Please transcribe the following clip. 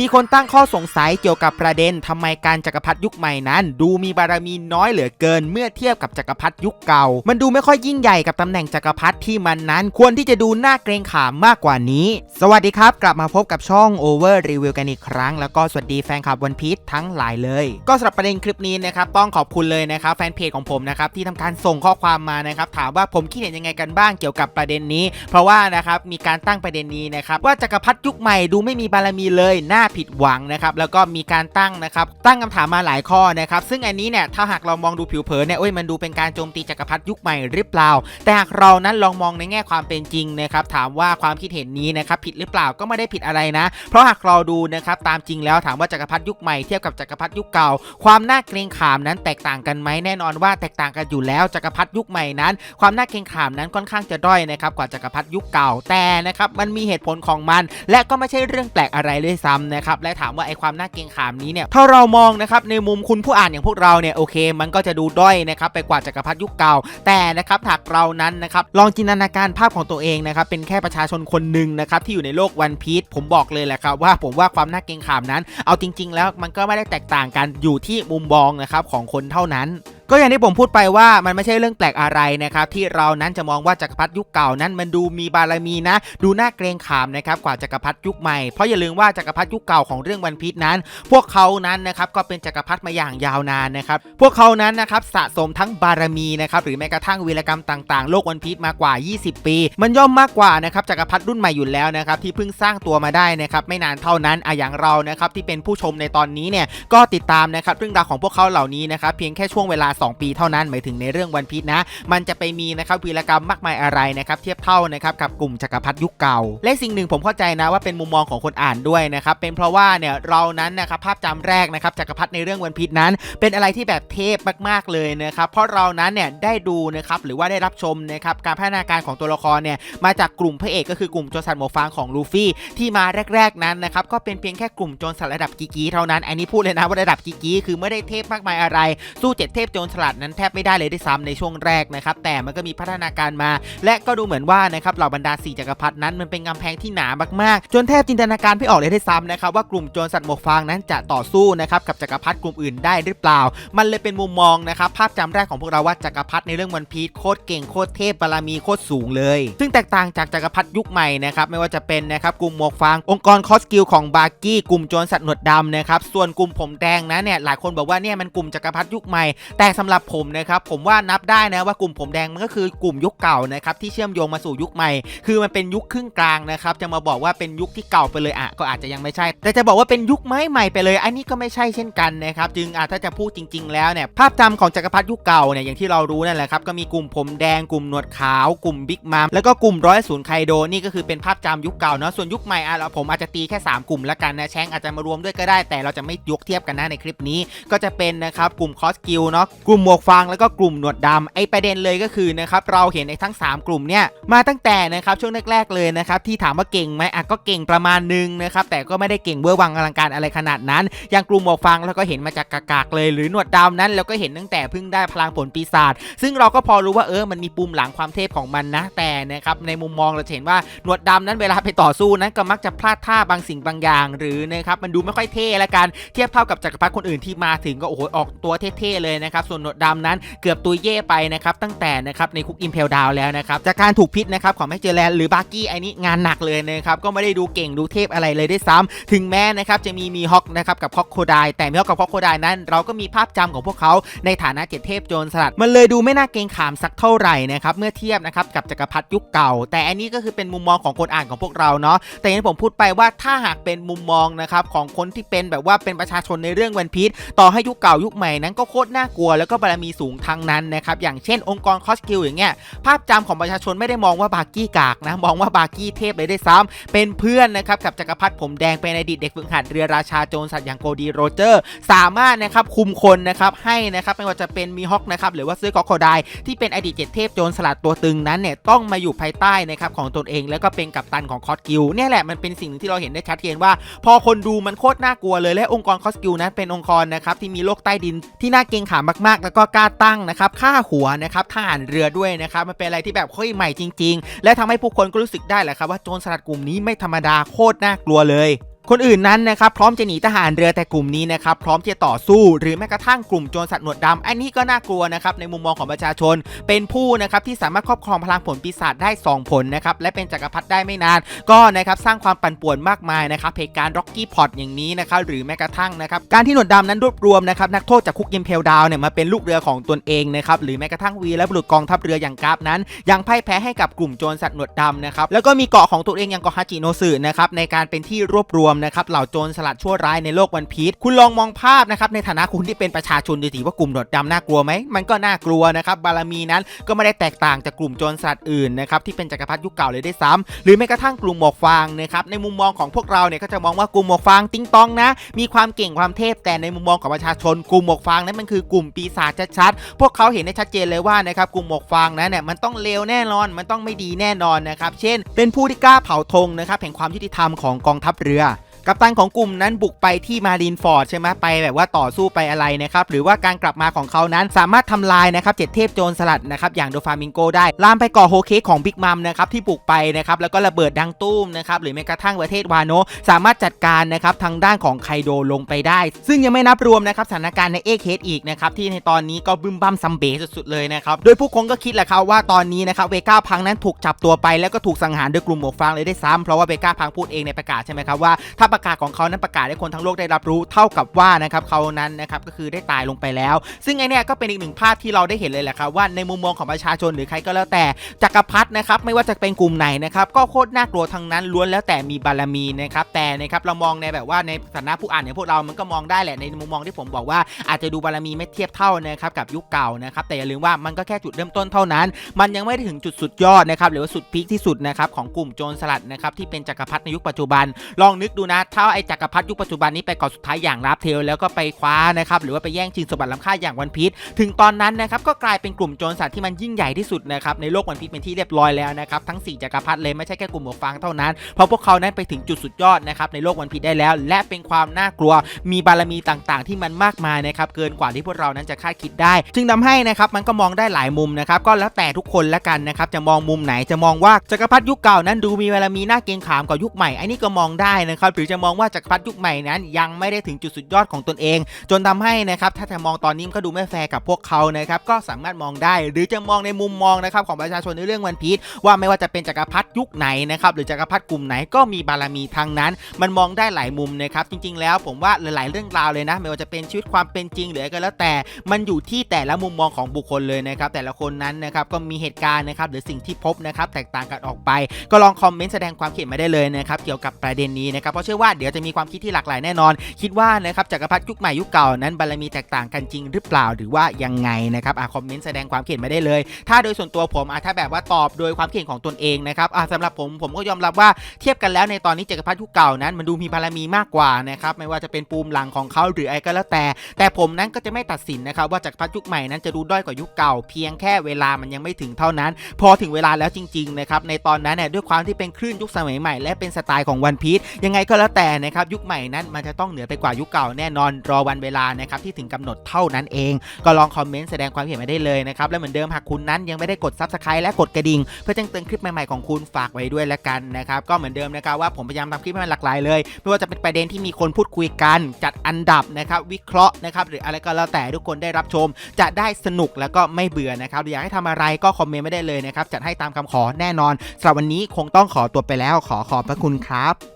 มีคนตั้งข้อสงสัยเกี่ยวกับประเด็นทำไมการจักรพรรดิยุคใหม่นั้น ดูมีบารมีน้อยเหลือเกินเมื่อเทียบกับจักรพรรดิยุคเก่า มันดูไม่ค่อยยิ่งใหญ่กับตำแหน่งจักรพรรดิที่มันนั้นควรที่จะดูน่าเกรงขามมากกว่านี้ สวัสดีครับ กลับมาพบกับช่อง Over Review กันอีกครั้ง แล้วก็สวัสดีแฟนคลับวันพี e ทั้งหลายเลย ก็สำหรับประเด็นคลิปนี้นะครับต้องขอบคุณเลยนะครับแฟนเพจของผมนะครับที่ทำการส่งข้อความมานะครับถามว่าผมคิดเห็นยังไงกันบ้างเกี่ยวกับประเด็นนี้ เพราะว่านะครับมีการตั้งประเด็นนี้นะครับว่าจักรพรรดิยุคใหม่ดูไม่มีบารมีเลยน่าผิดหวังนะครับแล้วก็มีการตั้งนะครับตั้งคำถามมาหลายข้อนะครับซึ่งอันนี้เนี่ยถ้าหากเรามองดูผิวเผินเนี่ยโอ้ยมันดูเป็นการโจมตีจักรพรรดิยุคใหม่หรือเปล่า แต่หากเรานั้นลองมองในแง่ความเป็นจริงนะครับถามว่าความคิดเห็นนี้นะครับผิดหรือเปล่าก็ไม่ได้ผิดอะไรนะ เพราะหากเราดูนะครับตามจริงแล้วถามว่าจักรพรรดิยุคใหม่เทียบกับจักรพรรดิยุคเก่า ความน่าเกรงขามนั้นแตกต่างกันไหมแน่นอนว่าแตกต่างกันอยู่แล้วจักรพรรดิยุคใหม่นั้น ความน่าเกรงขามนั้นค่อนข้างจะด้อยนะครับกว่าจักรพรรดิยุคเก่าแต่นะครับมันมีเหตุผลของมัน และก็ไม่ใช่เรื่องแปลกอะไรเลยซ้ำนะครับและถามว่าไอความน่าเกรงขามนี้เนี่ยถ้าเรามองนะครับในมุมคุณผู้อ่านอย่างพวกเราเนี่ยโอเค มันก็จะดูด้อยนะครับไปกว่าจักรพรรดิยุคเก่า แต่นะครับหากเรานั้นนะครับลองจินตนาการภาพของตัวเองนะครับเป็นแค่ประชาชนคนหนึ่งนะครับที่อยู่ในโลกวันพีชผมบอกเลยแหละครับว่าผมว่าความน่าเกรงขามนั้น เอาจริง ๆ แล้วมันก็ไม่ได้แตกต่างกันอยู่ที่มุมมองนะครับของคนเท่านั้น ก็อย่างที่ผมพูดไปว่ามันไม่ใช่เรื่องแปลกอะไรนะครับที่เรานั้นจะมองว่าจักรพรรดิยุคเก่านั้นมันดูมีบารมีนะ ดูน่าเกรงขามนะครับกว่าจักรพรรดิยุคใหม่เพราะอย่าลืมว่าจักรพรรดิยุคเก่าของเรื่องวันพีชนั้น พวกเขานั้นนะครับก็เป็นจักรพรรดิมาอย่างยาวนานนะครับพวกเขานั้นนะครับสะสมทั้งบารมีนะครับหรือแม้กระทั่งวีรกรรมต่างๆ โลกวันพีชมากว่า 20 ปี มันย่อมมากกว่านะครับจักรพรรดิรุ่นใหม่อยู่แล้วนะครับที่เพิ่งสร้างตัวมาได้นะครับไม่นานเท่านั้นอะอย่างเรานะครับที่เป็นผู้ชมในตอนนี้เนี่ยก็ติดตามนะครับเรื่องราวของพวกเขาเหล่านี้นะครับเพียงแค่ช่วงเวลา2 ปีเท่านั้นหมายถึงในเรื่องวันพีชนะ มันจะไปมีนะครับวีรกรรมมากมายอะไรนะครับเทียบเท่านะครับกับกลุ่มจักรพรรดิยุคเก่า และสิ่งหนึ่งผมเข้าใจนะว่าเป็นมุมมองของคนอ่านด้วยนะครับเป็นเพราะว่าเนี่ยเรานั้นนะครับภาพจำแรกนะครับจักรพรรดิในเรื่องวันพีชนั้น เป็นอะไรที่แบบเทพมากๆเลยนะครับเพราะเรานั้นเนี่ยได้ดูนะครับหรือว่าได้รับชมนะครับการพัฒนาการของตัวละครเนี่ยมาจากกลุ่มพระเอกก็คือกลุ่มโจรสลัดหมวกฟางของลูฟี่ที่มาแรก ๆนั้นนะครับก็เป็นเพียงแค่กลุ่มโจรสลัดระดับกีกีเท่านั้นอันนี้พูดเลยนะว่าระดับกีกีคือไม่ได้เทพมากมายอะไรสู้เจ็ดเทพโจรสลัดนั้นแทบไม่ได้เลยด้วยซ้ำในช่วงแรกนะครับแต่มันก็มีพัฒนาการมา และก็ดูเหมือนว่านะครับเหล่าบรรดาสี่จักรพรรดินั้นมันเป็นกำแพงที่หนามากๆ จนแทบจินตนาการไม่ออกเลยด้วยซ้ำนะครับว่ากลุ่มโจรสัตว์หมวกฟางนั้นจะต่อสู้นะครับกับจักรพรรดิกลุ่มอื่นได้หรือเปล่า มันเลยเป็นมุมมองนะครับภาพจำแรกของพวกเราว่าจักรพรรดิในเรื่องวันพีชโคตรเก่งโคตรเทพบารมีโคตรสูงเลย ซึ่งแตกต่างจากจักรพรรดิยุคใหม่นะครับไม่ว่าจะเป็นนะครับกลุ่มหมวกฟางองค์กรคอสกิลของบาร์กี้กลุ่มโจรสัตว์หนวดดำนะครับส่วนกลุ่มผมแดงนะเนี่ยหลายคนบอกว่าเนี่ยมันกลุ่มจักรพรรดิยุคใหม่ แต่สำหรับผมนะครับผมว่านับได้นะว่ากลุ่มผมแดงมันก็คือกลุ่มยุคเก่านะครับที่เชื่อมโยงมาสู่ยุคใหม่ คือมันเป็นยุคครึ่งกลางนะครับจะมาบอกว่าเป็นยุคที่เก่าไปเลยอะก็อาจจะยังไม่ใช่ แต่จะบอกว่าเป็นยุคไม้ใหม่ไปเลย อันนี้ก็ไม่ใช่เช่นกันนะครับจึงอาจถ้าจะพูดจริง ๆ แล้วเนี่ยภาพจำของจักรพรรดิยุคเก่าเนี่ยอย่างที่เรารู้นั่นแหละครับก็มีกลุ่มผมแดงกลุ่มหนวดขาวกลุ่มบิ๊กมัมแล้วก็กลุ่มร้อยศูนย์ไคโดนี่ก็คือเป็นภาพจำยุคเก่าเนาะส่วนยุคใหม่อะเราผมอาจจะตีแค่ 3 กลุ่มละกันนะแชงอาจจะมารวมด้วยก็ได้ แต่เราจะไม่ยกเทียบกันนะในคลิปนี้ ก็จะเป็นนะครับกลุ่มคอสกิลเนาะกลุ่มหมวกฟางแล้วก็กลุ่มหนวดดำไอประเด็นเลยก็คือนะครับเราเห็นในทั้ง 3 กลุ่มเนี่ยมาตั้งแต่นะครับช่วงแรกๆเลยนะครับที่ถามว่าเก่งไหมอะก็เก่งประมาณหนึงนะครับแต่ก็ไม่ได้เก่งเบอร์วังอลังการอะไรขนาดนั้น อย่างกลุ่มหมวกฟางเราก็เห็นมาจากกากๆเลยหรือหนวดดำนั้นเราก็เห็นตั้งแต่เพิ่งได้พลังผลปีศาจซึ่งเราก็พอรู้ว่าเออมันมีปุ่มหลังความเทพของมันนะ แต่นะครับในมุมมองเราเห็นว่าหนวดดำนั้นเวลาไปต่อสู้นั้นก็มักจะพลาดท่าบางสิ่งบางอย่าง หรือนะครับมันดูไม่ค่อยเท่ละกันเทียบเท่ากับจักรพรรดิคนอื่นที่มาถึงก็โอ้โหออกตัวเท่ๆเลยนะครับส่วนหนวดดำนั้นเกือบตัวเย่ไปนะครับตั้งแต่นะครับในคุกอิมเพลดาวแล้วนะครับจากการถูกพิษนะครับของแมกเจอแลนหรือบาร์กี้ไอ้นี่งานหนักเลยนะครับก็ไม่ได้ดูเก่งดูเทพอะไรเลยด้วยซ้ำถึงแม้นะครับจะมีมีฮอกนะครับกับคอกโคไดแต่มีฮอกกับคอกโคไดนั้น เราก็มีภาพจำของพวกเขาในฐานะเจ็ดเทพโจรสลัดมันเลยดูไม่น่าเกรงขามสักเท่าไหร่นะครับเมื่อเทียบนะครับกับจักรพรรดิยุคเก่า แต่อันนี้ก็คือเป็นมุมมองของคนอ่านของพวกเราเนาะแต่อย่างที่ผมพูดไปว่าถ้าหากเป็นมุมมองนะครับของคนที่เป็นแบบว่าเป็นประชาชนในเรื่องวันพีชต่อให้ยุคเก่ายุคใหม่นั้นก็โคตรน่ากลัวแล้วก็บารมีสูงทางนั้นนะครับอย่างเช่นองค์กรคอสกิลอย่างเงี้ยภาพจำของประชาชนไม่ได้มองว่าบาร์กี้กากนะมองว่าบาร์กี้เทพเลยได้ซ้ำเป็นเพื่อนนะครับกับจักรพรรดิผมแดงเป็นอดีตเด็กฝึกหัดเรือราชาโจรสัตว์อย่างโกดีโรเจอร์ สามารถนะครับคุมคนนะครับให้นะครับไม่ว่าจะเป็นมีฮอกนะครับหรือว่าซื้อคอคโคไดที่เป็นอดีตเจ็ดเทพโจรสลัดตัวตึงนั้นเนี่ยต้องมาอยู่ภายใต้นะครับของตนเอง แล้วก็เป็นกัปตันของคอสกิลเนี่ยแหละมันเป็นสิ่งหนึ่งที่เราเห็นได้ชัดเจนว่า พอคนดูมันโคตรน่ากลัวเลยและองค์กรคอสกิลนั้นเป็นองค์กรนะครับที่มีโลกใต้ดินที่น่าเกรงขามมากๆแล้วก็กล้าตั้งนะครับค่าหัวนะครับทหารเรือด้วยนะครับมันเป็นอะไรที่แบบค่อยใหม่จริง ๆ และทำให้ผู้คนก็รู้สึกได้แหละครับว่าโจรสลัดกลุ่มนี้ไม่ธรรมดาโคตรน่ากลัวเลย คนอื่นนั้นนะครับพร้อมจะหนีทหารเรือแต่กลุ่มนี้นะครับพร้อมที่จะต่อสู้หรือแม้กระทั่งกลุ่มโจรสัตว์หนวดดำอันนี้ก็น่ากลัวนะครับในมุมมองของประชาชน เป็นผู้นะครับที่สามารถครอบครองพลังผลปีศาจได้ 2 ผลนะครับและเป็นจักรพรรดิได้ไม่นาน ก็นะครับสร้างความปั่นป่วนมากมายนะครับเหตุการณ์ร็อกกี้พอตอย่างนี้นะครับหรือแม้กระทั่งนะครับการที่หนวดดำนั้นรวบรวมนะครับนักโทษจากคุกยิมเพลดาวเนี่ยมาเป็นลูกเรือของตนเองนะครับหรือแม้กระทั่งวีและบุรุษกองทัพเรืออย่างกราฟนั้น ยังพ่ายแพ้ให้กับกลุ่มโจรสัตว์หนวดดำนะครับแล้วก็มีเกาะของตัวเองอย่างเกาะฮาจิโนสึนะครับในการเป็นที่รวบรวมนะครับเหล่าโจรสลัดชั่วร้ายในโลกวันพีชคุณลองมองภาพนะครับในฐานะคุณที่เป็นประชาชนดูสิว่ากลุ่มหนวดดำน่ากลัวไหมมันก็น่ากลัวนะครับบารมีนั้นก็ไม่ได้แตกต่างจากกลุ่มโจรสลัดอื่นนะครับที่เป็นจักรพรรดิยุคเก่าเลยได้ซ้ำหรือแม้กระทั่งกลุ่มหมวกฟางนะครับในมุมมองของพวกเราเนี่ยก็จะมองว่ากลุ่มหมวกฟางติงตองนะ มีความเก่งความเทพแต่ในมุมมองของประชาชนกลุ่มหมวกฟางนั้นมันคือกลุ่มปีศาจชัดๆพวกเขาเห็นได้ชัดเจนเลยว่านะครับกลุ่มหมวกฟางนั้นเนี่ยมันต้องเลวแน่นอน มันต้องไม่ดีแน่นอนนะครับเช่น เป็นผู้ที่กล้าเผาธงนะครับแห่งความยุติธรรมของกองทัพเรือ กัปตันของกลุ่มนั้นบุกไปที่มารีนฟอร์ดใช่ไหมไปแบบว่าต่อสู้ไปอะไรนะครับหรือว่าการกลับมาของเขานั้นสามารถทำลายนะครับเจ็ดเทพโจรสลัดนะครับอย่างโดฟามิงโกได้ลามไปก่อโฮเค้กของบิ๊กมัมนะครับที่บุกไปนะครับแล้วก็ระเบิดดังตุ้มนะครับหรือแม้กระทั่งประเทศวาโนสามารถจัดการนะครับทางด้านของไคโดลงไปได้ ซึ่งยังไม่นับรวมนะครับสถานการณ์ในเอเคสอีกนะครับที่ในตอนนี้ก็บึ้มบั้มซัมเบสุดๆเลยนะครับโดยผู้คนก็คิดแหละครับว่าตอนนี้นะครับเวก้าพังนั้นถูกจับตัวไปแล้วก็ถูกสังหารโดยกลุ่มหมวกฟางเลยได้ซ้ำเพราะว่าเวก้าพังพูดเองในประกาศใช่ไหมครับว่าถ้าประกาศของเขานั้นประกาศให้คนทั้งโลกได้รับรู้เท่ากับว่านะครับเขานั้นนะครับก็คือได้ตายลงไปแล้ว ซึ่งไอเนี่ยก็เป็นอีกหนึ่งภาพที่เราได้เห็นเลยแหละครับว่าในมุมมองของประชาชนหรือใครก็แล้วแต่จักรพรรดินะครับไม่ว่าจะเป็นกลุ่มไหนนะครับก็โคตรน่ากลัวทั้งนั้นล้วนแล้วแต่มีบารมีนะครับแต่นะครับเรามองในแบบว่าในฐานะผู้อ่านอย่างพวกเรา มันก็มองได้แหละในมุมมองที่ผมบอกว่าอาจจะดูบารมีไม่เทียบเท่านะครับกับยุคเก่านะครับแต่อย่าลืมว่ามันก็แค่จุดเริ่มต้นเท่านั้น มันยังไม่ได้ถึงจุดสุดยอดนะครับหรือว่าสุดพีคที่สุดนะครับของกลุ่มโจรสลัดนะครับที่เป็นจักรพรรดิในยุคปัจจุบันลองนึกดูนะถ้าไอ้จักรพรรดิยุคปัจจุบันนี้ไปกาะสุดท้ายอย่างราฟเทลแล้วก็ไปคว้านะครับหรือว่าไปแย่งชิงสมบัติล้ำค่าอย่างวันพีชถึงตอนนั้นนะครับก็กลายเป็นกลุ่มโจรสลัดที่มันยิ่งใหญ่ที่สุดนะครับในโลกวันพีชเป็นที่เรียบร้อยแล้วนะครับทั้งสี่จักรพรรดิเลยไม่ใช่แค่กลุ่มหมวกฟางเท่านั้นเพราะพวกเขานั้นไปถึงจุดสุดยอดนะครับในโลกวันพีชได้แล้ว และเป็นความน่ากลัวมีบารมีต่างๆ ที่มันมากมายนะครับเกินกว่าที่พวกเรานั้นจะคาดคิดได้ จึงทำให้นะครับมันก็มองได้หลายมุมนะครับก็แล้วแต่ทุกคนละกันนะครับจะมองมุมไหนจะมองว่าจักรพรรดิยุคเก่านั้นดูมีบารมีน่าเกรงขามกว่ายุคใหม่อันนี้ก็มองได้นะครับหรือจะมองว่าจักรพรรดิยุคใหม่นั้น ยังไม่ได้ถึงจุดสุดยอดของตนเอง จนทำให้นะครับถ้าจะมองตอนนี้ก็ดูไม่แฟร์กับพวกเขานะครับก็สามารถมองได้ หรือจะมองในมุมมองนะครับของประชาชนในเรื่องวันพีชว่าไม่ว่าจะเป็นจักรพรรดิยุคไหนนะครับหรือจักรพรรดิกลุ่มไหนก็มีบารมีทางนั้น มันมองได้หลายมุมนะครับจริง ๆ แล้วผมว่าหลาย ๆ เรื่องราวเลยนะ ไม่ว่าจะเป็นชีวิตความเป็นจริงหรืออะไรก็แล้วแต่ มันอยู่ที่แต่ละมุมมองของบุคคลเลยนะครับแต่ละคนนั้นนะครับก็มีเหตุการณ์นะครับหรือสิ่งที่พบนะครับแตกต่างกันออกไป ก็ลองคอมเมนต์แสดงความคิดมาได้เลยนะครับเกี่ยวกับประเด็นนี้นะครับเพราะเชื่อว่าเดี๋ยวจะมีความคิดที่หลากหลายแน่นอน คิดว่านะครับจักรพรรดิยุคใหม่ยุคเก่านั้นบารมีแตกต่างกันจริงหรือเปล่าหรือว่ายังไงนะครับอะคอมเมนต์แสดงความคิดเห็นมาได้เลย ถ้าโดยส่วนตัวผมอะถ้าแบบว่าตอบโดยความคิดเห็นของตนเองนะครับอะสำหรับผมผมก็ยอมรับว่าเทียบกันแล้วในตอนนี้จักรพรรดิยุคเก่านั้นมันดูมีบารมีมากกว่านะครับไม่ว่าจะเป็นปูมหลังของเขาหรืออะไรก็แล้วแต่ แต่ผมนั้นก็จะไม่ตัดสินนะครับว่าจักรพรรดิยุคใหม่นั้นจะดูด้อยกว่ายุคเก่า เพียงแค่เวลามันยังไม่ถึงเท่านั้น พอถึงเวลาแล้วจริงๆนะครับในตอนนั้นเนี่ยด้วยความที่เป็นคลื่นยุคสมัยใหม่และเป็นสไตล์ของวันพีชยังไงก็แล้วแต่นะครับยุคใหม่นั้นมันจะต้องเหนือไปกว่ายุคเก่าแน่นอนรอวันเวลานะครับที่ถึงกำหนดเท่านั้นเอง ก็ลองคอมเมนต์แสดงความเห็นมาได้เลยนะครับและเหมือนเดิมหากคุณนั้นยังไม่ได้กด subscribe และกดกระดิ่งเพื่อแจ้งเตือนคลิปใหม่ๆของคุณฝากไว้ด้วยละกันนะครับก็เหมือนเดิมนะครับว่าผมพยายามทำคลิปให้มันหลากหลายเลย ไม่ว่าจะเป็นประเด็นที่มีคนพูดคุยกันจัดอันดับนะครับวิเคราะห์นะครับหรืออะไรก็แล้วแต่ทุกคนได้รับชม จะได้สนุกแล้วก็ไม่เบื่อนะครับอยากให้ทำอะไรก็คอมเมนต์ไม่ได้เลยนะครับจัดให้ตามคำขอแน่นอนสำหรับวันนี้คงต้องขอตัวไปแล้วขอขอบพระคุณครับ